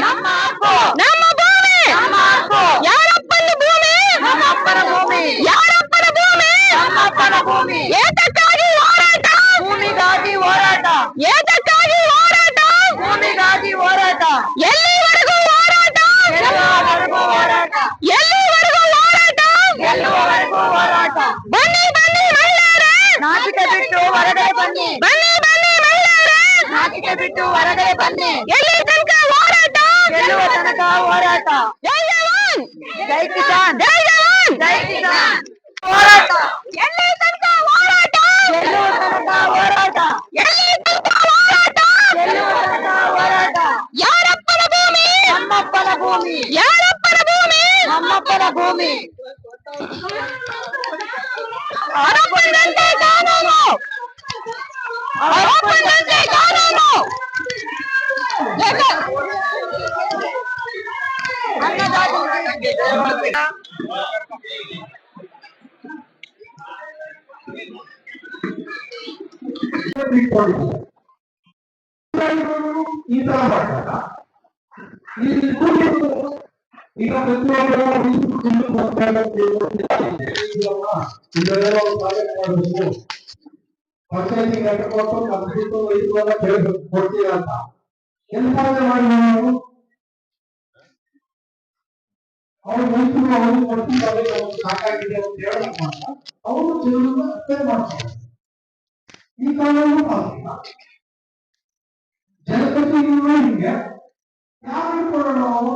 Namah. పోరాట పోరాట జై జవాన్ జై కిసాన్ జై జవాన్ జై కిసాన్ పోరాట ఎల్లి తనక పోరాట ఎల్లి తనక పోరాట ఎల్లి తనక పోరాట ఎల్లి తనక పోరాట యారప్పల భూమి అమ్మప్పల భూమి యారప్పల భూమి అమ్మప్పల భూమి ఆరప్పలంటే కానోను ఆరప్పలంటే కానోను జగన్ ಪಂಚಾಯತಿ ಕಟ್ಟಬೇಕು ಕಂಪ್ಲೀಟು ಇದೆಲ್ಲ ಕೇಳಬೇಕು ಕೊಡ್ತೀರಾ ಅಂತ ಎಲ್ಲಿ ಸಾಧನೆ ಮಾಡಿ ನಾವು ಅವ್ರು ಮೈಸೂರು ಅವರು ಕೊಡ್ತಿದ್ದಾರೆ ಅವ್ರು ಸಾಕಾಗಿದೆ ಅಂತ ಹೇಳಕ್ ಮಾತ್ರ ಅವರು ಜನರನ್ನ ಅರ್ಥೆ ಮಾಡ್ತಾರೆ ಈ ಕಾನೂನು ಪಾಲಿಲ್ಲ ಜನಪ್ರತಿನಿಧಿಗಳು ಹಿಂಗೆ ಯಾವ ಕೊಡೋಣ ನಾವು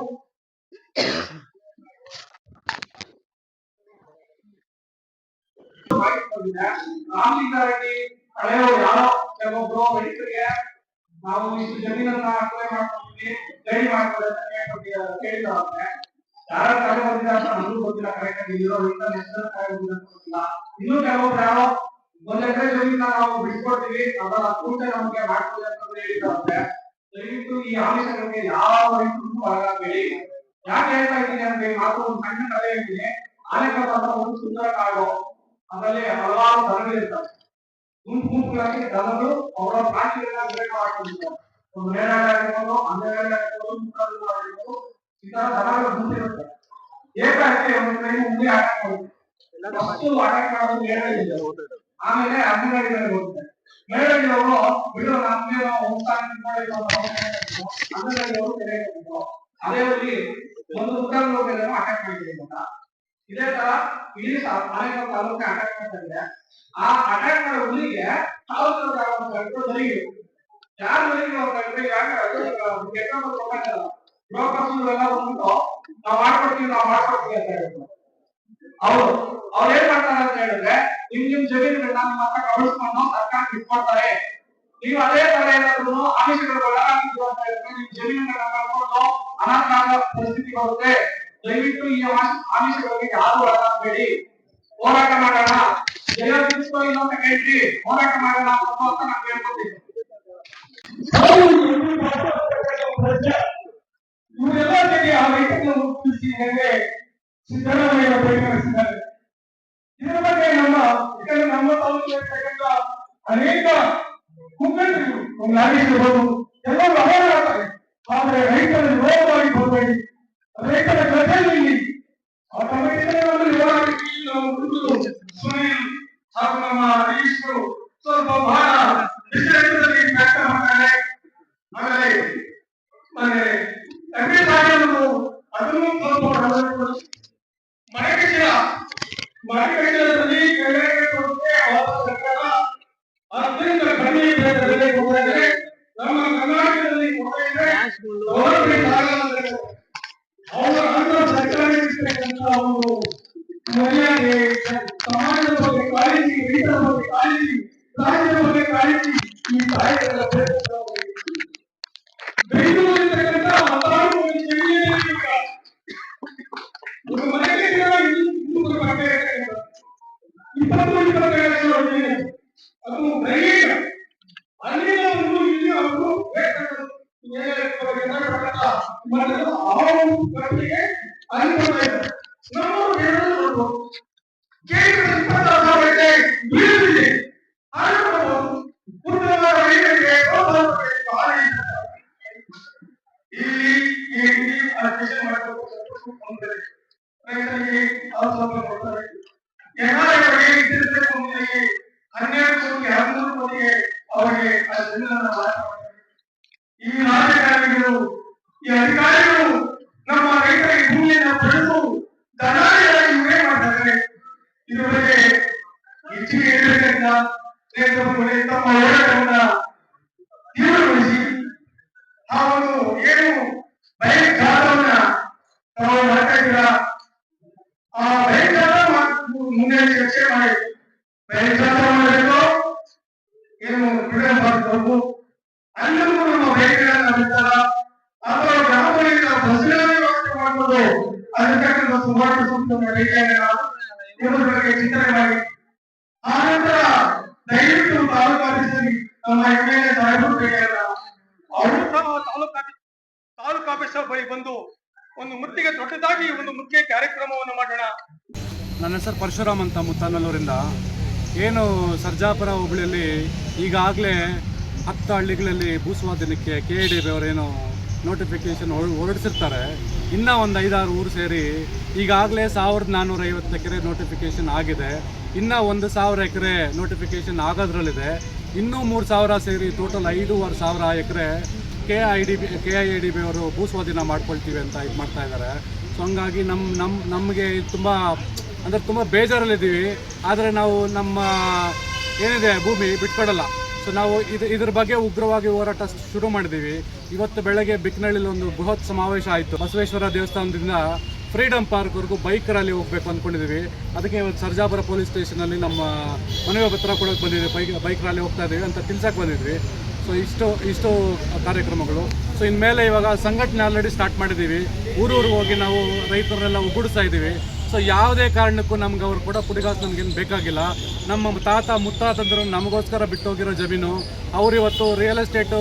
ಕಾಮಗಾರಿ ಹಳೆಯವರು ಯಾರೋ ಕೆಲವೊಬ್ರು ರೈತರಿಗೆ ನಾವು ಇಷ್ಟು ಜಮೀನನ್ನ ಅಪ್ಲೈ ಮಾಡ್ಕೊಂಡಿದ್ವಿ ರೆಡಿ ಮಾಡ್ಕೊಳ್ಳಿ ಅಂತ ಕೇಳ್ಕೊಟ್ಟಿದ್ದಾರೆ ಕೇಳಿದವ್ರೆ ಯಾರ ಕಾಲ ಬಂದಿಲ್ಲ ಅಂತ ನಮಗೂ ಗೊತ್ತಿಲ್ಲ ಕರೆಕ್ಟ್ ಆಗಿ ಇರೋದ್ರಿಂದ ಹೆಸರು ಗೊತ್ತಿಲ್ಲ. ಇನ್ನೂ ಒಂದ್ ಎಕರೆ ಜಮೀನ ನಾವು ಬಿಟ್ಕೊಡ್ತೀವಿ ಅದರ ಅಕೌಂಟ್ ನಮಗೆ ಮಾಡ್ಕೊಳ್ಳಿ ಅಂತ ಹೇಳಿದ್ದಾರೆ ದಯವಿಟ್ಟು ಈ ಆಮಿಷಗಳಿಗೆ ಯಾವ ಯಾಕೆ ಹೇಳ್ತಾ ಇದ್ದೀನಿ ಅಂದ್ರೆ ಮಾತು ಒಂದು ಸಣ್ಣ ಕಥೆ ಹೇಳ್ತೀನಿ. ಆನೆಕಲ್ ಒಂದು ಸುಂದರ ಕಾಡು, ಅದರಲ್ಲಿ ಹಲವಾರು ದನಗಳಿರ್ತವೆ ಗುಂಪು ಗುಂಪುಗಳಾಗಿ ದನಗಳು ಅವರ ಪ್ರಾಣಿಗಳನ್ನ ವಿವೇಕ ಮಾಡ್ಕೊಂಡಿರ್ತಾರೆ. ಒಂದು ನೇರಾಗ ಆಗಿರ್ಬೋದು ಹನ್ನೆರಡು ಈ ತರ ದನಗಳು ಗುಂಪಿರುತ್ತೆ ಏಕಾಏಕಿ ಒಂದು ಮುಂದೆ ಅಟ್ಯಾಕ್ ಮಾಡುತ್ತೆ ಫಸ್ಟ್ ಅಟ್ಯಾಕ್ ಮಾಡೋದು ನೇರಳಿದೆ ಆಮೇಲೆ ಹನ್ನೆರಡು ಹೋಗುತ್ತೆ ತೆರೆ ಅದೇ ರೀತಿ ಒಂದು ಹೋಗಿದ್ರೆ ಅಟ್ಯಾಕ್ ಮಾಡಿದ್ದೀವಿ ಇದೇ ತರ ಇಲ್ಲಿ ಅನೇಕ ತಾಲೂಕು ಅಟ್ಯಾಕ್ ಮಾಡ್ತಾ ಆ ಅಟ್ಯಾಕ್ ಮಾಡೋ ಹುಲಿಗೆ ಸಾವಿರದ ಯಾರು ಯಾರು ಅವ್ರು ಹೋಗ್ತಾರೆ ಯಾಕೆ ಬ್ರೋಕರ್ಸ್ಗಳೆಲ್ಲ ಉಂಟು. ನಾವು ಮಾಡ್ಕೊಡ್ತೀವಿ ನಾವು ಮಾಡ್ಕೊಡ್ತೀವಿ ಅಂತ ಹೇಳ್ತಾರೆ. ಅವರು ಅವ್ರು ಏನ್ ಮಾಡ್ತಾರೆ ಅಂತ ಹೇಳಿದ್ರೆ, ನಿಮ್ ನಿಮ್ ಜಮೀನುಗಳನ್ನ ಹತ್ರ ಸರ್ಕಾರ ನೀವು ಅದೇ ತರ ಏನಾದ್ರು ಆಮಿಷಗಳು ಅಂತ ಹೇಳಿದ್ರೆ, ನಿಮ್ ಜಮೀನುಗಳನ್ನ ಕಳ್ಕೊಂಡು ಅನಾಥ ದಯವಿಟ್ಟು ಈ ಆಮಿಷ- ಆಮಿಷಗಳಿಗೆ ಯಾರು ಒಳಗಾಗಬೇಡಿ ಹೋರಾಟ ಮಾಡೋಣ. ಎಲ್ಲ ತಿಳ್ಸ್ಕೊ ಇಲ್ಲ ಅಂತ ಹೋರಾಟ ಮಾಡೋಣ ಅಂತ ನಾನು ಹೇಳ್ಕೊತೀನಿ. ಇವರೆಲ್ಲ ಜೊತೆ ಆ ರೈತರನ್ನು ಮುಗಿಸಿ ಹೇಗೆ ಸಿದ್ದರಾಮಯ್ಯ ಪರಿಗಣಿಸಿದ್ದಾರೆ ಇದರ ಬಗ್ಗೆ ನಮ್ಮ ಯಾಕಂದ್ರೆ ನಮ್ಮ ತಾಲೂಕಿನಲ್ಲಿರ್ತಕ್ಕಂಥ ಅನೇಕ ಮುಖಂಡರು, ಒಂದು ನಾಗೇಶ್ವರರು ಎಲ್ಲರೂ ಅವೇರಾಗ್ತಾರೆ ಆದರೆ ರೈತರ ವಿರೋಧವಾಗಿ ಬರಬೇಡಿ ರೈತರ ಜೊತೆಯಲ್ಲಿ ಆ ತಮ್ಮ ನಾವು ಹುಡುಗರು ಸುನೀಲ್ ಹಾಗೂ ಅದು ದೈಹಿಕ ಅಲ್ಲಿನ ಒಂದು ಇಲ್ಲಿ ಅವರು ಒಂದು ಕಡೆಗೆ ಅಲ್ಲಿ ಬರ್ತಾ ನಮ್ಮವರು ಹೇಳೋದು. ಕೇಂದ್ರ ಇಪ್ಪತ್ತಾರು ರೈತರ ಇಲ್ಲಿ ಸ್ಪೆಷಲ್ ಮಾಡಬೇಕು ರೈತರಿಗೆ ಅವ್ರು ಕೊಡ್ತಾರೆ. ಅವರಿಗೆ ಈ ರಾಜಕಾರಣಿಗಳು ಈ ಅಧಿಕಾರಿಗಳು ನಮ್ಮ ರೈತರಿಗೆ ಭೂಮಿಯನ್ನು ಪಡೆದು ದಲಾಳಿಗಳಾಗಿ ಇವರೇ ಮಾಡ್ತಾರೆ. ಇದರ ಬಗ್ಗೆ ಹೆಚ್ಚಿಗೆ ಹೇಳಬೇಕಂತ ತಮ್ಮ ಹೋರಾಟವನ್ನ ತೀವ್ರಗೊಳಿಸಿ ಆ ಒಂದು ಏನು ಭಯಂಕರವನ್ನ ತಾವು ಮಾಡ್ತಾ ಇದ್ದೀರಾ? ಆ ಭಯಂಕರ ಮುಂದೆ ಚರ್ಚೆ ಮಾಡಿ. ಭಯಂಕಾರ ಅಥವಾ ಗ್ರಾಮಗಳಿಂದ ಬಸ್ಗಳ ವ್ಯವಸ್ಥೆ ಮಾಡ್ಬೋದು ಅದಕ್ಕೆ ಸುಮಾರು ಸೂಕ್ತ ಚಿಂತನೆ ಮಾಡಿ. ಆ ನಂತರ ದಯವಿಟ್ಟು ತಾಲೂಕು ಆಫೀಸಲ್ಲಿ ನಮ್ಮ ಎಂ ಎಲ್ ಎ ಬಂದು ಒಂದು ಮುತ್ತಿಗೆ ದೊಡ್ಡದಾಗಿ ಒಂದು ಮುಖ್ಯ ಕಾರ್ಯಕ್ರಮವನ್ನು ಮಾಡೋಣ. ನನ್ನ ಹೆಸರು ಪರಶುರಾಮ್ ಅಂತ ಮುತ್ತಾನಲ್ಲೂರಿಂದ. ಏನು ಸರ್ಜಾಪುರ ಹುಬ್ಳಿಯಲ್ಲಿ ಈಗಾಗಲೇ ಹತ್ತು ಹಳ್ಳಿಗಳಲ್ಲಿ ಭೂಸ್ವಾಧೀನಕ್ಕೆ ಕೆ ಡಿ ಬಿ ಅವರೇನು ನೋಟಿಫಿಕೇಶನ್ ಹೊರಡಿಸಿರ್ತಾರೆ. ಇನ್ನೂ ಒಂದು ಐದಾರು ಊರು ಸೇರಿ ಈಗಾಗಲೇ ಸಾವಿರದ ನಾನ್ನೂರ ಐವತ್ತು ಎಕರೆ ನೋಟಿಫಿಕೇಶನ್ ಆಗಿದೆ. ಇನ್ನೂ ಒಂದು ಸಾವಿರ ಎಕರೆ ನೋಟಿಫಿಕೇಶನ್ ಆಗೋದ್ರಲ್ಲಿದೆ. ಇನ್ನೂ ಮೂರು ಸಾವಿರ ಸೇರಿ ಟೋಟಲ್ ಐದೂವರೆ ಸಾವಿರ ಎಕರೆ K I D B, K I D B ಅವರು ಭೂಸ್ವಾಧೀನ ಮಾಡ್ಕೊಳ್ತೀವಿ ಅಂತ ಇದು ಮಾಡ್ತಾ ಇದ್ದಾರೆ. ಸೊ ಹಂಗಾಗಿ ನಮ್ಮ ನಮ್ಮ ನಮಗೆ ತುಂಬ, ಅಂದರೆ ತುಂಬ ಬೇಜಾರಲ್ಲಿದ್ದೀವಿ. ಆದರೆ ನಾವು ನಮ್ಮ ಏನಿದೆ ಭೂಮಿ ಬಿಟ್ಕೊಡಲ್ಲ. ಸೊ ನಾವು ಇದು, ಇದ್ರ ಬಗ್ಗೆ ಉಗ್ರವಾಗಿ ಹೋರಾಟ ಶುರು ಮಾಡಿದ್ದೀವಿ ಇವತ್ತು ಬೆಳಗ್ಗೆ ಬಿಕ್ನಳ್ಳಿಲಿ ಒಂದು ಬೃಹತ್ ಸಮಾವೇಶ ಆಯಿತು. ಬಸವೇಶ್ವರ ದೇವಸ್ಥಾನದಿಂದ ಫ್ರೀಡಮ್ ಪಾರ್ಕ್ವರೆಗೂ ಬೈಕ್ ರ್ಯಾಲಿ ಹೋಗ್ಬೇಕು ಅಂದ್ಕೊಂಡಿದ್ದೀವಿ ಅದಕ್ಕೆ ಇವತ್ತು ಸರ್ಜಾಪುರ ಪೊಲೀಸ್ ಸ್ಟೇಷನಲ್ಲಿ ನಮ್ಮ ಮನವಿ ಪತ್ರ ಕೊಡೋಕ್ಕೆ ಬಂದಿದೆ. ಬೈಕ್ ಬೈಕ್ ರಾಲಿ ಹೋಗ್ತಾ ಇದ್ದೀವಿ ಅಂತ ತಿಳ್ಸಕ್ಕೆ ಬಂದಿದ್ವಿ. ಸೊ ಇಷ್ಟು ಇಷ್ಟು ಕಾರ್ಯಕ್ರಮಗಳು. ಸೊ ಇನ್ಮೇಲೆ ಇವಾಗ ಸಂಘಟನೆ ಆಲ್ರೆಡಿ ಸ್ಟಾರ್ಟ್ ಮಾಡಿದ್ದೀವಿ ಊರೂರಿಗೆ ಹೋಗಿ ನಾವು ರೈತರನ್ನೆಲ್ಲ ಒಗ್ಗೂಡಿಸ್ತಾ ಇದ್ದೀವಿ ಸೊ ಯಾವುದೇ ಕಾರಣಕ್ಕೂ ನಮ್ಗೆ ಅವ್ರು ಕೂಡ ಪುಡಿಗಾಸ್ ನಮಗೇನು ಬೇಕಾಗಿಲ್ಲ. ನಮ್ಮ ತಾತ ಮುತ್ತಾತಂದ್ರು ನಮಗೋಸ್ಕರ ಬಿಟ್ಟೋಗಿರೋ ಜಮೀನು, ಅವ್ರು ಇವತ್ತು ರಿಯಲ್ ಎಸ್ಟೇಟು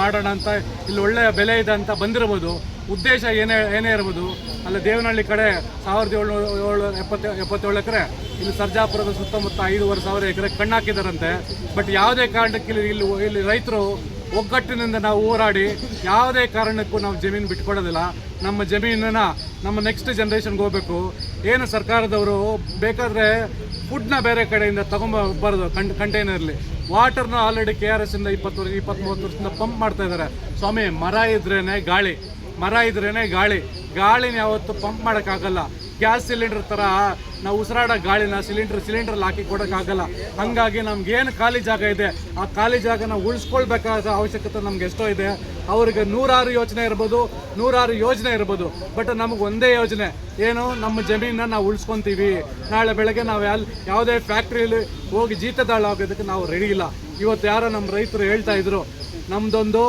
ಮಾಡೋಣ ಅಂತ, ಇಲ್ಲಿ ಒಳ್ಳೆಯ ಬೆಲೆ ಇದೆ ಅಂತ ಬಂದಿರ್ಬೋದು. ಉದ್ದೇಶ ಏನೇ ಏನೇ ಇರ್ಬೋದು. ಅಲ್ಲಿ, ದೇವನಹಳ್ಳಿ ಕಡೆ ಸಾವಿರದ ಏಳ್ನೂರ ಏಳು ಎಪ್ಪತ್ತ, ಎಪ್ಪತ್ತೇಳು ಎಕರೆ, ಇಲ್ಲಿ ಸರ್ಜಾಪುರದ ಸುತ್ತಮುತ್ತ ಐದೂವರೆ ಸಾವಿರ ಎಕರೆ ಕಣ್ಣಾಕಿದಾರಂತೆ ಬಟ್ ಯಾವುದೇ ಕಾರಣಕ್ಕೆ ಇಲ್ಲಿ ಇಲ್ಲಿ ಇಲ್ಲಿ ರೈತರು ಒಗ್ಗಟ್ಟಿನಿಂದ ನಾವು ಹೋರಾಡಿ, ಯಾವುದೇ ಕಾರಣಕ್ಕೂ ನಾವು ಜಮೀನು ಬಿಟ್ಕೊಡೋದಿಲ್ಲ. ನಮ್ಮ ಜಮೀನನ್ನು ನಮ್ಮ ನೆಕ್ಸ್ಟ್ ಜನ್ರೇಷನ್ಗೆ ಹೋಗ್ಬೇಕು. ಏನು ಸರ್ಕಾರದವರು ಬೇಕಾದರೆ ಫುಡ್ನ ಬೇರೆ ಕಡೆಯಿಂದ ತೊಗೊಂಬಾರ್ದು ಕಂಟ್ ಕಂಟೈನರ್ಲಿ ವಾಟರ್ನ ಆಲ್ರೆಡಿ ಕೆ ಆರ್ ಎಸ್ ಇಂದ ಇಪ್ಪತ್ತು ವರ್ಷ ಇಪ್ಪತ್ತ್ಮೂವತ್ತು ವರ್ಷದಿಂದ ಪಂಪ್ ಮಾಡ್ತಾ ಇದ್ದಾರೆ ಸ್ವಾಮಿ, ಮರ ಇದ್ರೇ ಗಾಳಿ. ಮರ ಇದ್ರೇ ಗಾಳಿ. ಗಾಳಿನ ಯಾವತ್ತು ಪಂಪ್ ಮಾಡೋಕ್ಕಾಗಲ್ಲ. ಗ್ಯಾಸ್ ಸಿಲಿಂಡರ್ ಥರ ನಾವು ಉಸಿರಾಡೋ ಗಾಳಿನ ಸಿಲಿಂಡರ್ ಸಿಲಿಂಡ್ರಲ್ಲಿ ಹಾಕಿ ಕೊಡೋಕ್ಕಾಗಲ್ಲ. ಹಾಗಾಗಿ ನಮ್ಗೆ ಏನು ಖಾಲಿ ಜಾಗ ಇದೆ, ಆ ಖಾಲಿ ಜಾಗನ ಉಳಿಸ್ಕೊಳ್ಬೇಕಾದ ಅವಶ್ಯಕತೆ ನಮ್ಗೆ ಎಷ್ಟೋ ಇದೆ. ಅವ್ರಿಗೆ ನೂರಾರು ಯೋಜನೆ ಇರ್ಬೋದು, ನೂರಾರು ಯೋಜನೆ ಇರ್ಬೋದು, ಬಟ್ ನಮಗೆ ಒಂದೇ ಯೋಜನೆ, ಏನು ನಮ್ಮ ಜಮೀನನ್ನ ನಾವು ಉಳಿಸ್ಕೊತೀವಿ. ನಾಳೆ ಬೆಳಗ್ಗೆ ನಾವು ಯಾಲ್, ಯಾವುದೇ ಫ್ಯಾಕ್ಟ್ರಿಯಲ್ಲಿ ಹೋಗಿ ಜೀತದಾಳ ಆಗೋದಕ್ಕೆ ನಾವು ರೆಡಿ ಇಲ್ಲ. ಇವತ್ತು ಯಾರೋ ನಮ್ಮ ರೈತರು ಹೇಳ್ತಾ ಇದ್ರು ನಮ್ಮದೊಂದು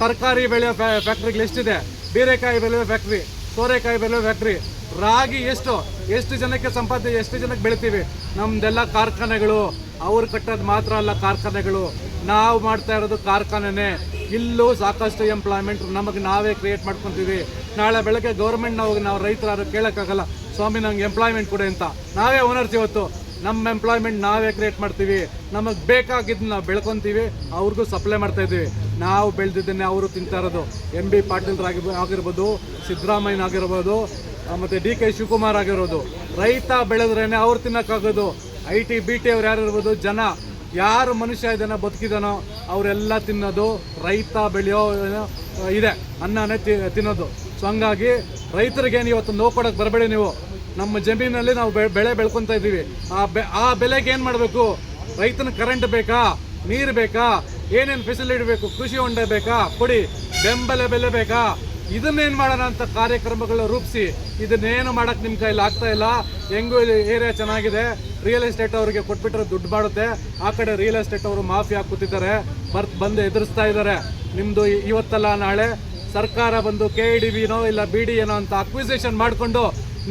ತರಕಾರಿ ಬೆಳೆಯೋ ಫ್ಯಾಕ್ಟ್ರಿಗಳು ಎಷ್ಟಿದೆ? ಬೀರೆಕಾಯಿ ಬೆಳೆಯೋ ಫ್ಯಾಕ್ಟ್ರಿ. ಸೋರೆಕಾಯಿ ಬೆಲೆ ಫ್ಯಾಕ್ಟ್ರಿ ರಾಗಿ ಎಷ್ಟು? ಎಷ್ಟು ಜನಕ್ಕೆ ಸಂಪಾದನೆ ಎಷ್ಟು ಜನಕ್ಕೆ ಬೆಳಿತೀವಿ? ನಮ್ದೆಲ್ಲ ಕಾರ್ಖಾನೆಗಳು. ಅವ್ರು ಕಟ್ಟೋದು ಮಾತ್ರ ಅಲ್ಲ ಕಾರ್ಖಾನೆಗಳು. ನಾವು ಮಾಡ್ತಾ ಇರೋದು ಕಾರ್ಖಾನೆನೇ. ಇಲ್ಲೂ ಸಾಕಷ್ಟು ಎಂಪ್ಲಾಯ್ಮೆಂಟ್ ನಮಗೆ ನಾವೇ ಕ್ರಿಯೇಟ್ ಮಾಡ್ಕೊತೀವಿ. ನಾಳೆ ಬೆಳಗ್ಗೆ ಗೌರ್ಮೆಂಟ್ ನಾವು ನಾವು ರೈತರು ಕೇಳೋಕ್ಕಾಗಲ್ಲ. ಸ್ವಾಮಿ, ನಂಗೆ ಎಂಪ್ಲಾಯ್ಮೆಂಟ್ ಕೊಡಿ ಅಂತ. ನಾವೇ ಓನರ್ಸ್ ಇವತ್ತು. ನಮ್ಮ ಎಂಪ್ಲಾಯ್ಮೆಂಟ್ ನಾವೇ ಕ್ರಿಯೇಟ್ ಮಾಡ್ತೀವಿ. ನಮಗೆ ಬೇಕಾಗಿದ್ದು ನಾವು ಬೆಳ್ಕೊತೀವಿ. ಅವ್ರಿಗೂ ಸಪ್ಲೈ ಮಾಡ್ತಾ ಇದ್ದೀವಿ. ನಾವು ಬೆಳೆದಿದ್ದನ್ನೇ ಅವರು ತಿಂತಾ ಇರೋದು. ಎಂ ಬಿ ಪಾಟೀಲ್ ಆಗಿರ್ಬೋದು ಸಿದ್ದರಾಮಯ್ಯ ಆಗಿರ್ಬೋದು ಮತ್ತು ಡಿ ಕೆ ಶಿವಕುಮಾರ್ ಆಗಿರೋದು. ರೈತ ಬೆಳೆದ್ರೇ ಅವ್ರು ತಿನ್ನೋಕ್ಕಾಗೋದು. ಐ ಟಿ ಬಿ ಟಿ ಅವ್ರು ಯಾರು ಇರ್ಬೋದು? ಜನ. ಯಾರು ಮನುಷ್ಯ ಇದನ್ನ ಬದುಕಿದಾನೋ ಅವರೆಲ್ಲ ತಿನ್ನೋದು. ರೈತ ಬೆಳೆಯೋ ಇದೆ. ಅನ್ನನೇ ತಿನ್ನೋದು. ಸೊ ಹಂಗಾಗಿ ರೈತರಿಗೇನು ಇವತ್ತು ನೋವು ಕೊಡೋಕ್ಕೆ ಬರಬೇಡಿ ನೀವು. ನಮ್ಮ ಜಮೀನಲ್ಲಿ ನಾವು ಬೆಳೆ ಬೆಳ್ಕೊತಾ ಇದ್ದೀವಿ. ಆ ಬೆ, ಆ ಬೆಲೆಗೆ ಏನು ಮಾಡಬೇಕು? ರೈತನ ಕರೆಂಟ್ ಬೇಕಾ? ನೀರು ಬೇಕಾ? ಏನೇನು ಫೆಸಿಲಿಟಿ ಬೇಕು? ಕೃಷಿ ಹೊಂಡ ಬೇಕಾ? ಕೊಡಿ. ಬೆಂಬಲ ಬೆಲೆ ಬೇಕಾ? ಇದನ್ನೇನು ಮಾಡೋಣ ಅಂತ ಕಾರ್ಯಕ್ರಮಗಳು ರೂಪಿಸಿ ಇದನ್ನೇನು ಮಾಡೋಕ್ಕೆ ನಿಮ್ಮ ಕೈಲಿ ಆಗ್ತಾ ಇಲ್ಲ. ಹೆಂಗೂ ಏರಿಯಾ ಚೆನ್ನಾಗಿದೆ. ರಿಯಲ್ ಎಸ್ಟೇಟ್ ಅವರಿಗೆ ಕೊಟ್ಬಿಟ್ರೆ ದುಡ್ಡು ಮಾಡುತ್ತೆ ಆ ಕಡೆ ರಿಯಲ್ ಎಸ್ಟೇಟ್ ಅವರು ಮಾಫಿ ಹಾಕುತ್ತಿದ್ದಾರೆ ಬರ್ತ್ ಬಂದು ಎದುರಿಸ್ತಾ ಇದ್ದಾರೆ. ನಿಮ್ಮದು ಇವತ್ತಲ್ಲ ನಾಳೆ ಸರ್ಕಾರ ಬಂದು ಕೆ ಇ ಡಿ ಬಿನೋ ಇಲ್ಲ ಬಿ ಡಿ ಏನೋ ಅಂತ ಅಕ್ವಿಸೇಷನ್ ಮಾಡಿಕೊಂಡು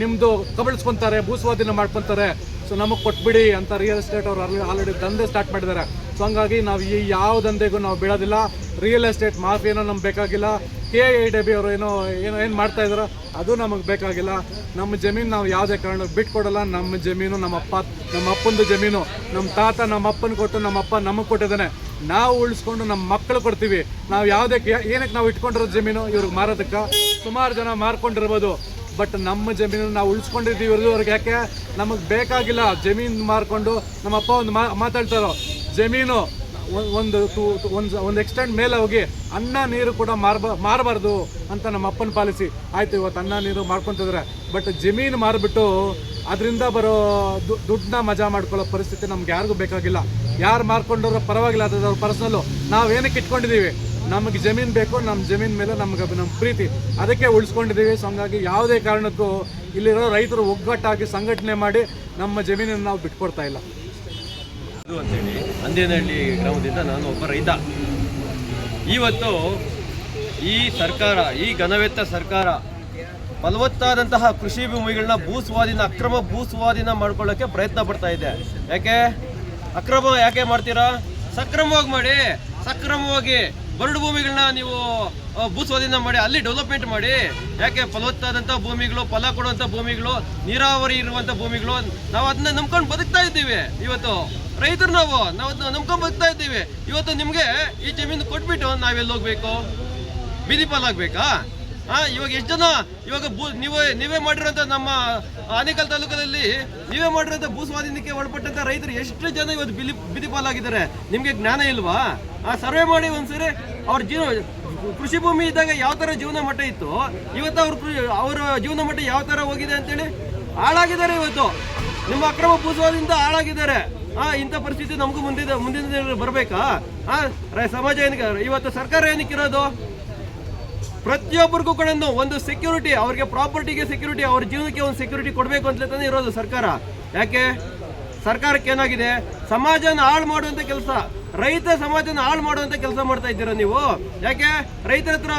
ನಿಮ್ಮದು ಕಬಳಿಸ್ಕೊಂತಾರೆ, ಭೂಸ್ವಾಧೀನ ಮಾಡ್ಕೊತಾರೆ. ಸೊ ನಮಗೆ ಕೊಟ್ಬಿಡಿ ಅಂತ ರಿಯಲ್ ಎಸ್ಟೇಟ್ ಅವರು ಆಲ್ರೆಡಿ ದಂಧೆ ಸ್ಟಾರ್ಟ್ ಮಾಡಿದ್ದಾರೆ. ಸೊ ಹಂಗಾಗಿ ನಾವು ಈ ಯಾವ ದಂಧೆಗೂ ನಾವು ಬೀಳೋದಿಲ್ಲ ರಿಯಲ್ ಎಸ್ಟೇಟ್ ಮಾಫಿಯಾನೋ ನಮ್ಗೆ ಬೇಕಾಗಿಲ್ಲ. ಕೆ ಐ ಡಿ ಬಿ ಅವರು ಏನೋ ಏನೋ, ಏನು ಮಾಡ್ತಾ ಇದಾರೋ ಅದು ನಮಗೆ ಬೇಕಾಗಿಲ್ಲ. ನಮ್ಮ ಜಮೀನು ನಾವು ಯಾವುದೇ ಕಾರಣಕ್ಕೆ ಬಿಟ್ಕೊಡಲ್ಲ. ನಮ್ಮ ಜಮೀನು ನಮ್ಮ ಅಪ್ಪ, ನಮ್ಮ ಅಪ್ಪಂದು ಜಮೀನು. ನಮ್ಮ ತಾತ, ನಮ್ಮ ಅಪ್ಪನ ಕೊಟ್ಟು ನಮ್ಮ ಅಪ್ಪ ನಮಗೆ ಕೊಟ್ಟಿದ್ದಾನೆ. ನಾವು ಉಳಿಸ್ಕೊಂಡು ನಮ್ಮ ಮಕ್ಕಳು ಕೊಡ್ತೀವಿ. ನಾವು ಯಾವುದಕ್ಕೆ ಏನಕ್ಕೆ ನಾವು ಇಟ್ಕೊಂಡಿರೋ ಜಮೀನು ಇವ್ರಿಗೆ ಮಾರೋದಕ್ಕೆ? ಸುಮಾರು ಜನ ಮಾರ್ಕೊಂಡಿರ್ಬೋದು. ಬಟ್ ನಮ್ಮ ಜಮೀನನ್ನು ನಾವು ಉಳಿಸ್ಕೊಂಡಿದ್ದೀವಿ ಇಲ್ಲಿವರೆಗೆ ಯಾಕೆ? ನಮಗೆ ಬೇಕಾಗಿಲ್ಲ ಜಮೀನು ಮಾರ್ಕೊಂಡು ನಮ್ಮ ಅಪ್ಪ ಒಂದು ಮಾತಾಡ್ತಾರೋ? ಜಮೀನು ಒಂದು ಒಂದು ಒಂದು ಎಕ್ಸ್ಟೆಂಡ್ ಮೇಲೆ ಹೋಗಿ ಅನ್ನ, ನೀರು ಕೂಡ ಮಾರ್ಬ, ಮಾರಬಾರ್ದು ಅಂತ ನಮ್ಮ ಅಪ್ಪನ ಪಾಲಿಸಿ. ಆಯಿತು, ಇವತ್ತು ಅನ್ನ, ನೀರು ಮಾಡ್ಕೊತಿದ್ರೆ ಬಟ್ ಜಮೀನು ಮಾರಿಬಿಟ್ಟು ಅದರಿಂದ ಬರೋ ದುಡ್ಡನ್ನ ಮಜಾ ಮಾಡ್ಕೊಳ್ಳೋ ಪರಿಸ್ಥಿತಿ ನಮ್ಗೆ ಯಾರಿಗೂ ಬೇಕಾಗಿಲ್ಲ. ಯಾರು ಮಾರ್ಕೊಂಡವ್ರ ಪರವಾಗಿಲ್ಲ, ಅದು ಪರ್ಸ್ನಲ್ಲು ಪರ್ಸನಲ್ಲು ನಾವು ಏನಕ್ಕೆ ಇಟ್ಕೊಂಡಿದ್ದೀವಿ? ನಮಗೆ ಜಮೀನು ಬೇಕು ನಮ್ಮ ಜಮೀನ್ ಮೇಲೆ ನಮ್ಗೆ ನಮ್ಮ ಪ್ರೀತಿ. ಅದಕ್ಕೆ ಉಳಿಸ್ಕೊಂಡಿದ್ದೀವಿ. ಸೊ ಹಂಗಾಗಿ ಯಾವುದೇ ಕಾರಣಕ್ಕೂ ಇಲ್ಲಿರೋ ರೈತರು ಒಗ್ಗಟ್ಟಾಗಿ ಸಂಘಟನೆ ಮಾಡಿ ನಮ್ಮ ಜಮೀನನ್ನು ನಾವು ಬಿಟ್ಕೊಡ್ತಾ ಇಲ್ಲ. ಅದು ಅಂತೇಳಿ ಅಂದೇನಹಳ್ಳಿ ಗ್ರಾಮದಿಂದ ನಾನು ಒಬ್ಬ ರೈತ. ಇವತ್ತು ಈ ಸರ್ಕಾರ, ಈ ಘನವೆತ್ತ ಸರ್ಕಾರ ಫಲವತ್ತಾದಂತಹ ಕೃಷಿ ಭೂಮಿಗಳನ್ನ ಭೂ ಸ್ವಾಧೀನ ಅಕ್ರಮ ಭೂಸ್ವಾಧೀನ ಮಾಡ್ಕೊಳ್ಳೋಕ್ಕೆ ಪ್ರಯತ್ನ ಪಡ್ತಾ ಇದೆ. ಯಾಕೆ? ಅಕ್ರಮ ಯಾಕೆ ಮಾಡ್ತೀರಾ? ಸಕ್ರಮವಾಗಿ ಮಾಡಿ, ಸಕ್ರಮವಾಗಿ ಬರಡು ಭೂಮಿಗಳನ್ನ ನೀವು ಭೂ ಸ್ವಾಧೀನ ಮಾಡಿ, ಅಲ್ಲಿ ಡೆವಲಪ್ಮೆಂಟ್ ಮಾಡಿ, ಯಾಕೆ ಫಲವತ್ತಾದಂಥ ಭೂಮಿಗಳು, ಫಲ ಕೊಡುವಂಥ ಭೂಮಿಗಳು, ನೀರಾವರಿ ಇರುವಂಥ ಭೂಮಿಗಳು, ನಾವು ಅದನ್ನ ನಂಬ್ಕೊಂಡು ಬದುಕ್ತಾ ಇದ್ದೀವಿ. ಇವತ್ತು ರೈತರು ನಾವು ನಾವು ಅದನ್ನ ನಂಬ್ಕೊಂಡು ಬದುಕ್ತಾ ಇದ್ದೀವಿ. ಇವತ್ತು ನಿಮಗೆ ಈ ಜಮೀನು ಕೊಟ್ಬಿಟ್ಟು ನಾವೆಲ್ಲಿ ಹೋಗ್ಬೇಕು? ಬೀದಿ ಪಾಲಾಗ್ಬೇಕಾ? ಹಾ, ಇವಾಗ ಎಷ್ಟು ಜನ? ಇವಾಗ ಭೂ ನೀವು ನೀವೇ ಮಾಡಿರೋಂಥ ನಮ್ಮ ಆನೇಕಲ್ ತಾಲೂಕಲ್ಲಿ ನೀವೇ ಮಾಡಿರೋಂಥ ಭೂ ಸ್ವಾಧೀನಕ್ಕೆ ಒಳಪಟ್ಟಂತ ರೈತರು ಎಷ್ಟು ಜನ ಇವತ್ತು ಬಿಲಿ ಬೀದಿ ಆಗಿದ್ದಾರೆ ನಿಮಗೆ ಜ್ಞಾನ ಇಲ್ವಾ? ಆ, ಸರ್ವೆ ಮಾಡಿ ಒಂದ್ಸರಿ ಅವ್ರ ಜೀವ ಕೃಷಿ ಭೂಮಿ ಇದ್ದಾಗ ಯಾವ ಥರ ಜೀವನ ಮಟ್ಟ ಇತ್ತು, ಇವತ್ತು ಅವ್ರ ಅವರ ಜೀವನ ಮಟ್ಟ ಯಾವ ಥರ ಹೋಗಿದೆ ಅಂತೇಳಿ ಹಾಳಾಗಿದ್ದಾರೆ ಇವತ್ತು. ನಿಮ್ಮ ಅಕ್ರಮ ಭೂ ಸ್ವಾಧೀನದಿಂದ ಹಾಳಾಗಿದ್ದಾರೆ. ಆ, ಇಂಥ ಪರಿಸ್ಥಿತಿ ನಮಗೂ ಮುಂದಿನ ಮುಂದಿನ ದಿನ ಬರಬೇಕಾ? ಆ ಸಮಾಜ ಏನಕ್ಕೆ ಇವತ್ತು ಸರ್ಕಾರ ಏನಕ್ಕಿರೋದು ಪ್ರತಿಯೊಬ್ಬರಿಗೂ ಕೂಡ ಒಂದು ಸೆಕ್ಯೂರಿಟಿ ಅವ್ರಿಗೆ ಪ್ರಾಪರ್ಟಿಗೆ ಸೆಕ್ಯೂರಿಟಿ ಅವ್ರ ಜೀವನಕ್ಕೆ ಒಂದು ಸೆಕ್ಯೂರಿಟಿ ಕೊಡಬೇಕು ಅಂತ ತಾನೇ ಇರೋದು ಸರ್ಕಾರ. ಯಾಕೆ? ಸರ್ಕಾರಕ್ಕೆ ಏನಾಗಿದೆ? ಸಮಾಜನ ಹಾಳು ಮಾಡುವಂಥ ಕೆಲಸ. ರೈತ ಸಮಾಜನ ಹಾಳು ಮಾಡುವಂಥ ಕೆಲಸ ಮಾಡ್ತಾ ಇದ್ದೀರಾ ನೀವು? ಯಾಕೆ? ರೈತರ ಹತ್ರ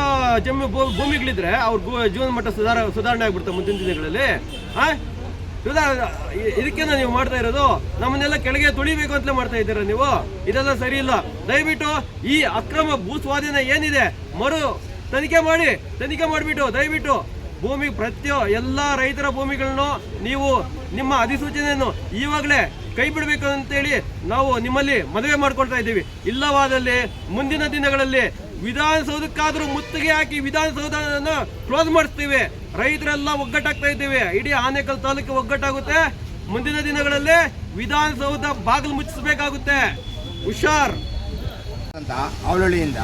ಭೂ- ಭೂಮಿಗಳಿದ್ರೆ ಅವ್ರ ಜೀವನ ಮಟ್ಟ ಸುಧಾರ ಸುಧಾರಣೆ ಆಗ್ಬಿಡುತ್ತೆ ಮುಂದಿನ ದಿನಗಳಲ್ಲಿ. ಆ? ಇದಕ್ಕೇನ ನೀವು ಮಾಡ್ತಾ ಇರೋದು? ನಮ್ಮನ್ನೆಲ್ಲ ಕೆಳಗೆ ತುಳಿಬೇಕು ಅಂತಲೇ ಮಾಡ್ತಾ ಇದ್ದೀರಾ ನೀವು? ಇದೆಲ್ಲ ಸರಿ ಇಲ್ಲ. ದಯವಿಟ್ಟು ಈ ಅಕ್ರಮ ಭೂ ಏನಿದೆ? ಮರು ತನಿಖೆ ಮಾಡಿ, ತನಿಖೆ ಮಾಡಿಬಿಟ್ಟು, ದಯವಿಟ್ಟು ಭೂಮಿ ಪ್ರತಿಯೊ ಎಲ್ಲ ರೈತರ ಭೂಮಿಗಳನ್ನು ನೀವು ನಿಮ್ಮ ಅಧಿಸೂಚನೆಯನ್ನು ಈವಾಗಲೇ ಕೈ ಬಿಡಬೇಕು ಅಂತೇಳಿ ನಾವು ನಿಮ್ಮಲ್ಲಿ ಮದುವೆ ಮಾಡ್ಕೊಳ್ತಾ ಇದ್ದೀವಿ. ಇಲ್ಲವಾದಲ್ಲಿ ಮುಂದಿನ ದಿನಗಳಲ್ಲಿ ವಿಧಾನಸೌಧಕ್ಕಾದರೂ ಮುತ್ತಿಗೆ ಹಾಕಿ ವಿಧಾನಸೌಧನ ಕ್ಲೋಸ್ ಮಾಡಿಸ್ತೀವಿ. ರೈತರೆಲ್ಲ ಒಗ್ಗಟ್ಟಾಗ್ತಾ ಇದ್ದೀವಿ. ಇಡೀ ಆನೇಕಲ್ ತಾಲೂಕು ಒಗ್ಗಟ್ಟಾಗುತ್ತೆ. ಮುಂದಿನ ದಿನಗಳಲ್ಲಿ ವಿಧಾನಸೌಧ ಬಾಗಿಲು ಮುಚ್ಚಿಸಬೇಕಾಗುತ್ತೆ. ಹುಷಾರ್. ಅಂತ ಅವಳೊಳಿಯಿಂದ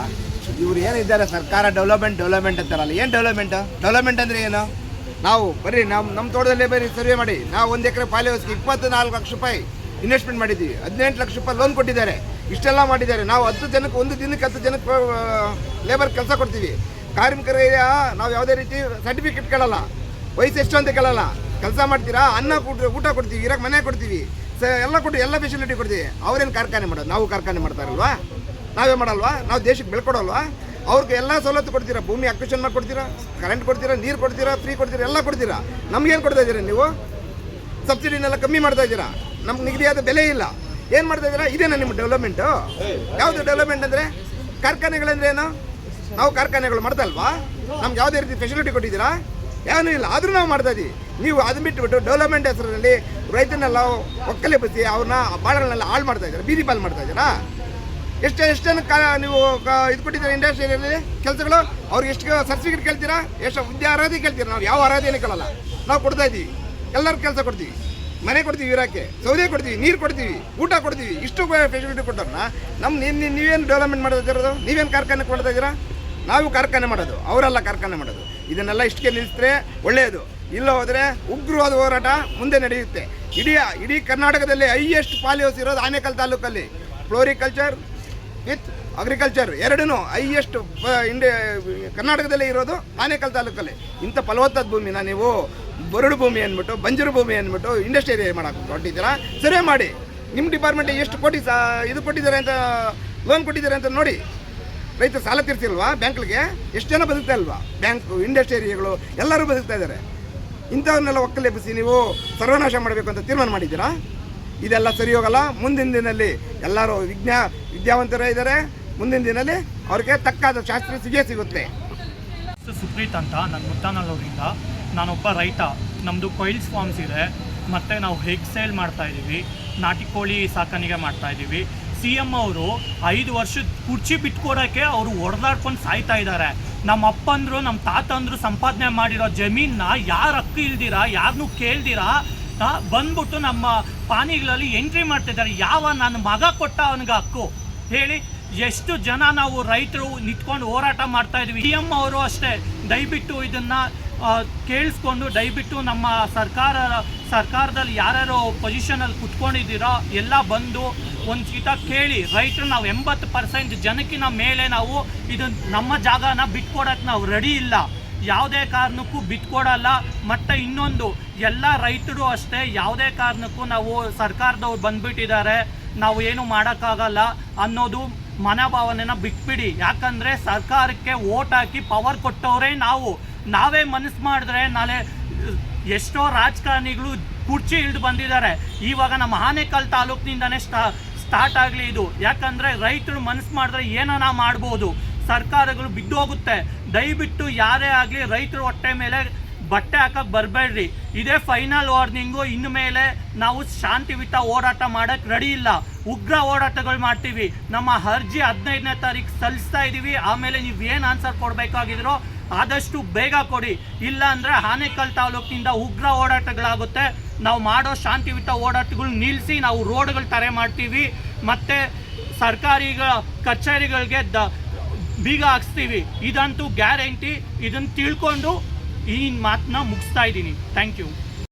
ಇವ್ರು ಏನಿದ್ದಾರೆ ಸರ್ಕಾರ ಡೆವಲಪ್ಮೆಂಟ್ ಡೆವಲಪ್ಮೆಂಟ್ ಅಂತಾರಲ್ಲ, ಏನು ಡೆವಲಪ್ಮೆಂಟ್ ಡೆವಲಪ್ಮೆಂಟ್ ಅಂದರೆ ಏನು? ನಾವು ಬರೀ ನಮ್ಮ ನಮ್ಮ ತೋಟದಲ್ಲೇ ಬರೀ ಸರ್ವೆ ಮಾಡಿ. ನಾವು ಒಂದು ಎಕರೆ ಪಾಲಿಯೋಸ್ಗೆ ಇಪ್ಪತ್ತು ನಾಲ್ಕು ಲಕ್ಷ ರೂಪಾಯಿ ಇನ್ವೆಸ್ಟ್ಮೆಂಟ್ ಮಾಡಿದ್ದೀವಿ. ಹದಿನೆಂಟು ಲಕ್ಷ ರೂಪಾಯಿ ಲೋನ್ ಕೊಟ್ಟಿದ್ದಾರೆ. ಇಷ್ಟೆಲ್ಲ ಮಾಡಿದ್ದಾರೆ. ನಾವು ಹತ್ತು ಜನಕ್ಕೆ, ಒಂದು ದಿನಕ್ಕೆ ಹತ್ತು ಜನಕ್ಕೆ ಲೇಬರ್ ಕೆಲಸ ಕೊಡ್ತೀವಿ. ಕಾರ್ಮಿಕರಿಗೆ ನಾವು ಯಾವುದೇ ರೀತಿ ಸರ್ಟಿಫಿಕೇಟ್ ಕೇಳಲ್ಲ. ವಯಸ್ಸು ಎಷ್ಟು ಅಂತ ಕೇಳಲ್ಲ. ಕೆಲಸ ಮಾಡ್ತೀರಾ? ಅನ್ನ ಊಟ ಕೊಡ್ತೀವಿ ಇರಕ್ಕೆ ಮನೆ ಕೊಡ್ತೀವಿ. ಸ, ಎಲ್ಲ ಕೊಟ್ಟು ಎಲ್ಲ ಫೆಸಿಲಿಟಿ ಕೊಡ್ತೀವಿ. ಅವ್ರೇನು ಕಾರ್ಖಾನೆ ಮಾಡೋದು? ನಾವು ಕಾರ್ಖಾನೆ ಮಾಡ್ತಾರಲ್ವಾ ನಾವೇ ಮಾಡಲ್ವಾ? ನಾವು ದೇಶಕ್ಕೆ ಬೆಳ್ಕೊಡಲ್ವಾ ಅವ್ರಿಗೆ ಎಲ್ಲ ಸವಲತ್ತು ಕೊಡ್ತೀರಾ? ಭೂಮಿ ಅಕ್ವಿಷನ್ ಮಾಡಿ ಕೊಡ್ತೀರಾ? ಕರೆಂಟ್ ಕೊಡ್ತೀರಾ? ನೀರು ಕೊಡ್ತೀರಾ? ಫ್ರೀ ಕೊಡ್ತೀರಾ? ಎಲ್ಲ ಕೊಡ್ತೀರಾ? ನಮ್ಗೇನು ಕೊಡ್ತಾ ಇದ್ದೀರಾ ನೀವು? ಸಬ್ಸಿಡಿನೆಲ್ಲ ಕಮ್ಮಿ ಮಾಡ್ತಾ ಇದ್ದೀರಾ? ನಮ್ಗೆ ನಿಗದಿಯಾದ ಬೆಲೆ ಇಲ್ಲ. ಏನು ಮಾಡ್ತಾ ಇದ್ದೀರಾ? ಇದೇನಾ ನಿಮ್ಮ ಡೆವಲಪ್ಮೆಂಟು ಯಾವುದು ಡೆವಲಪ್ಮೆಂಟ್ ಅಂದರೆ ಕಾರ್ಖಾನೆಗಳಂದ್ರೆ ಏನು? ನಾವು ಕಾರ್ಖಾನೆಗಳು ಮಾಡ್ತಾ ಅಲ್ವಾ ನಮ್ಗೆ ಯಾವುದೇ ರೀತಿ ಫೆಸಿಲಿಟಿ ಕೊಟ್ಟಿದ್ದೀರಾ? ಏನೂ ಇಲ್ಲ. ಆದರೂ ನಾವು ಮಾಡ್ತಾ ಇದ್ದೀವಿ ನೀವು ಅದನ್ನ ಬಿಟ್ಟುಬಿಟ್ಟು ಡೆವಲಪ್ಮೆಂಟ್ ಹೆಸರಲ್ಲಿ ರೈತನೆಲ್ಲ ಒಕ್ಕಲೆ ಬಸಿ ಅವ್ರನ್ನ ಬಾಳಗಳನ್ನೆಲ್ಲ ಹಾಳು ಮಾಡ್ತಾ ಇದ್ದೀರಾ? ಬೀದಿ ಪಾಲು ಮಾಡ್ತಾ ಇದ್ದೀರಾ? ಎಷ್ಟು ಎಷ್ಟು ಜನಕ್ಕೆ ನೀವು ಕ- ಇದು ಕೊಟ್ಟಿದ್ದೀರಾ ಇಂಡಸ್ಟ್ರಿಯಲ್ಲಿ ಕೆಲಸಗಳು, ಅವ್ರಿಗೆ ಎಷ್ಟು ಸರ್ಟಿಫಿಕೇಟ್ ಕೇಳ್ತೀರಾ? ಎಷ್ಟು ಹುದ್ದೆ ಆರಾಧಿ ಕೇಳ್ತೀರಾ? ನಾವು ಯಾವ ಅರ್ಹತೆಯನ್ನು ಕೇಳಲ್ಲ. ನಾವು ಕೊಡ್ತಾ ಇದ್ದೀವಿ. ಎಲ್ಲರೂ ಕೆಲಸ ಕೊಡ್ತೀವಿ. ಮನೆ ಕೊಡ್ತೀವಿ ಇರೋಕ್ಕೆ ಸೌದೆ ಕೊಡ್ತೀವಿ, ನೀರು ಕೊಡ್ತೀವಿ, ಊಟ ಕೊಡ್ತೀವಿ. ಇಷ್ಟು ಫೆಸಿಲಿಟಿ ಕೊಟ್ಟವ್ರನ್ನ ನಮ್ಮ ನೀವು ನೀವೇನು ಡೆವಲಪ್ಮೆಂಟ್ ಮಾಡೋದಿರೋದು ನೀವೇನು ಕಾರ್ಖಾನೆ ಕೊಡ್ತಾ ಇದ್ದೀರಾ? ನಾವು ಕಾರ್ಖಾನೆ ಮಾಡೋದು, ಅವರೆಲ್ಲ ಕಾರ್ಖಾನೆ ಮಾಡೋದು. ಇದನ್ನೆಲ್ಲ ಇಷ್ಟಕ್ಕೆ ನಿಲ್ಲಿಸಿದ್ರೆ ಒಳ್ಳೆಯದು. ಇಲ್ಲ ಹೋದರೆ ಉಗ್ರವಾದ ಹೋರಾಟ ಮುಂದೆ ನಡೆಯುತ್ತೆ. ಇಡೀ ಇಡೀ ಕರ್ನಾಟಕದಲ್ಲಿ ಹೈಯೆಸ್ಟ್ ಪಾಲಿಯೋಸ್ ಇರೋದು ಆನೇಕಲ್ ತಾಲೂಕಲ್ಲಿ. ಫ್ಲೋರಿಕಲ್ಚರ್ ವಿತ್ ಅಗ್ರಿಕಲ್ಚರ್ ಎರಡೂ ಹೈಯೆಸ್ಟ್ ಇಂಡಿ ಕರ್ನಾಟಕದಲ್ಲೇ ಇರೋದು ಆನೇಕಲ್ ತಾಲೂಕಲ್ಲಿ. ಇಂಥ ಫಲವತ್ತಾದ ಭೂಮಿನ ನೀವು ಬರಡು ಭೂಮಿ ಅಂದ್ಬಿಟ್ಟು, ಬಂಜರು ಭೂಮಿ ಅಂದ್ಬಿಟ್ಟು ಇಂಡಸ್ಟ್ರಿ ಏರಿಯಾ ಮಾಡಕ್ಕೆ ಹೊರಟಿದ್ದೀರಾ ಸರ್ವೆ ಮಾಡಿ. ನಿಮ್ಮ ಡಿಪಾರ್ಟ್ಮೆಂಟ್ ಎಷ್ಟು ಕೋಟಿ ಸಾ, ಇದು ಕೊಟ್ಟಿದ್ದಾರೆ ಅಂತ ಲೋನ್ ಕೊಟ್ಟಿದ್ದಾರೆ ಅಂತ ನೋಡಿ. ರೈತ ಸಾಲ ತೀರ್ಸಿಲ್ವಾ ಬ್ಯಾಂಕ್ಗಳಿಗೆ ಎಷ್ಟು ಜನ ಬದುಕ್ತಾ ಇಲ್ವಾ? ಬ್ಯಾಂಕು ಇಂಡಸ್ಟ್ರಿ ಏರಿಯಾಗಳು ಎಲ್ಲರೂ ಬದುಕ್ತಾ ಇದ್ದಾರೆ. ಇಂಥವನ್ನೆಲ್ಲ ಒಕ್ಕಲೆಬ್ಬಿಸಿ ನೀವು ಸರ್ವನಾಶ ಮಾಡಬೇಕು ಅಂತ ತೀರ್ಮಾನ ಮಾಡಿದ್ದೀರಾ? ಇದೆಲ್ಲ ಸರಿ ಹೋಗಲ್ಲ. ಮುಂದಿನ ದಿನದಲ್ಲಿ ಎಲ್ಲರೂ ವಿಜ್ಞಾ ವಿದ್ಯಾವಂತರೇ ಇದ್ದಾರೆ. ಮುಂದಿನ ದಿನದಲ್ಲಿ ಅವ್ರಿಗೆ ತಕ್ಕಾದ ಶಾಸ್ತ್ರ ಸಿಗೇ ಸಿಗುತ್ತೆ. ಸುಪ್ರೀತ್ ಅಂತ ನಾನು ಮುತ್ತಾನಲ್ಲೂರಿಂದ ನಾನೊಬ್ಬ ರೈತ. ನಮ್ಮದು ಕೊಯಿಲ್ಸ್ ಫಾರ್ಮ್ಸ್ ಇದೆ. ಮತ್ತು ನಾವು ಹೆಗ್ ಸೇಲ್ ಮಾಡ್ತಾ ಇದ್ದೀವಿ ನಾಟಿ ಕೋಳಿ ಸಾಕಾಣಿಕೆ ಮಾಡ್ತಾ ಇದ್ದೀವಿ ಸಿ ಎಂ ಅವರು ಐದು ವರ್ಷದ ಕುರ್ಚಿ ಬಿಟ್ಕೊಡೋಕ್ಕೆ ಅವರು ಹೊಡೆದಾಡ್ಕೊಂಡು ಸಾಯ್ತಾ ಇದ್ದಾರೆ. ನಮ್ಮ ಅಪ್ಪಂದ್ರು ನಮ್ಮ ತಾತಂದ್ರು ಸಂಪಾದನೆ ಮಾಡಿರೋ ಜಮೀನನ್ನ ಯಾರು ಹಕ್ಕು ಇಲ್ದಿರಾ ಯಾರನ್ನೂ ಕೇಳ್ದಿರ ಬಂದ್ಬಿಟ್ಟು ನಮ್ಮ ಪಾನಿಗಳಲ್ಲಿ ಎಂಟ್ರಿ ಮಾಡ್ತಿದ್ದಾರೆ. ಯಾವ ನನ್ನ ಮಗ ಕೊಟ್ಟ ಅವನಿಗೆ ಹಕ್ಕು? ಹೇಳಿ, ಎಷ್ಟು ಜನ ನಾವು ರೈತರು ನಿಂತ್ಕೊಂಡು ಹೋರಾಟ ಮಾಡ್ತಾ ಇದ್ವಿ. ಸಿ ಅವರು ಅಷ್ಟೇ. ದಯವಿಟ್ಟು ಇದನ್ನ ಕೇಳಿಸ್ಕೊಂಡು, ದಯವಿಟ್ಟು ನಮ್ಮ ಸರ್ಕಾರ, ಸರ್ಕಾರದಲ್ಲಿ ಯಾರ್ಯಾರು ಪೊಸಿಷನಲ್ಲಿ ಕುತ್ಕೊಂಡಿದ್ದೀರೋ ಎಲ್ಲ ಬಂದು ಒಂದು ಚೀಟ ಕೇಳಿ. ರೈತರು ನಾವು ಎಂಬತ್ತು ಪರ್ಸೆಂಟ್ ಜನಕ್ಕಿನ ಮೇಲೆ ನಾವು ಇದು ನಮ್ಮ ಜಾಗನ ಬಿಟ್ಕೊಡಕ್ಕೆ ನಾವು ರೆಡಿ ಇಲ್ಲ. ಯಾವುದೇ ಕಾರಣಕ್ಕೂ ಬಿಟ್ಕೊಡಲ್ಲ. ಮತ್ತು ಇನ್ನೊಂದು, ಎಲ್ಲ ರೈತರು ಅಷ್ಟೇ ಯಾವುದೇ ಕಾರಣಕ್ಕೂ ನಾವು ಸರ್ಕಾರದವ್ರು ಬಂದ್ಬಿಟ್ಟಿದ್ದಾರೆ. ನಾವು ಏನು ಮಾಡೋಕ್ಕಾಗಲ್ಲ ಅನ್ನೋದು ಮನೋಭಾವನೆನ ಬಿಟ್ಬಿಡಿ. ಯಾಕಂದರೆ ಸರ್ಕಾರಕ್ಕೆ ಓಟ್ ಹಾಕಿ ಪವರ್ ಕೊಟ್ಟವರೇ ನಾವು. ನಾವೇ ಮನಸ್ಸು ಮಾಡಿದ್ರೆ ನಾಳೆ ಎಷ್ಟೋ ರಾಜಕಾರಣಿಗಳು ಕುರ್ಚಿ ಇಳಿದು ಬಂದಿದ್ದಾರೆ. ಇವಾಗ ನಮ್ಮ ಆನೇಕಲ್ ತಾಲೂಕಿನಿಂದನೇ ಸ್ಟಾ, ಸ್ಟಾರ್ಟ್ ಆಗಲಿ ಇದು. ಯಾಕಂದರೆ ರೈತರು ಮನಸ್ಸು ಮಾಡಿದ್ರೆ ಏನನ ಮಾಡ್ಬೋದು. ಸರ್ಕಾರಗಳು ಬಿದ್ದೋಗುತ್ತೆ. ದಯವಿಟ್ಟು ಯಾರೇ ಆಗಲಿ ರೈತರು ಹೊಟ್ಟೆ ಮೇಲೆ ಬಟ್ಟೆ ಹಾಕಕ್ಕೆ ಬರಬೇಡ್ರಿ. ಇದೇ ಫೈನಲ್ ವಾರ್ನಿಂಗು ಇನ್ನು ಮೇಲೆ ನಾವು ಶಾಂತಿಯುತ ಹೋರಾಟ ಮಾಡಕ್ಕೆ ರೆಡಿ ಇಲ್ಲ. ಉಗ್ರ ಹೋರಾಟಗಳು ಮಾಡ್ತೀವಿ. ನಮ್ಮ ಅರ್ಜಿ ಹದಿನೈದನೇ ತಾರೀಕು ಸಲ್ಲಿಸ್ತಾ ಇದ್ದೀವಿ ಆಮೇಲೆ ನೀವು ಏನು ಆನ್ಸರ್ ಕೊಡಬೇಕಾಗಿದ್ರೋ ಆದಷ್ಟು ಬೇಗ ಕೊಡಿ. ಇಲ್ಲ ಅಂದರೆ ಆನೇಕಲ್ ತಾಲೂಕಿನಿಂದ ಉಗ್ರ ಹೋರಾಟಗಳಾಗುತ್ತೆ. ನಾವು ಮಾಡೋ ಶಾಂತಿಯುತ ಹೋರಾಟಗಳು ನಿಲ್ಲಿಸಿ ನಾವು ರೋಡ್ಗಳು ತರೆ ಮಾಡ್ತೀವಿ. ಮತ್ತು ಸರ್ಕಾರಿಗಳ ಕಚೇರಿಗಳಿಗೆ ದ ಬೀಗ ಹಾಕ್ಸ್ತೀವಿ. ಇದಂತೂ ಗ್ಯಾರಂಟಿ. ಇದನ್ನು ತಿಳ್ಕೊಂಡು ಈ ಮಾತನ್ನ ಮುಗಿಸ್ತಾ ಇದ್ದೀನಿ. Thank you.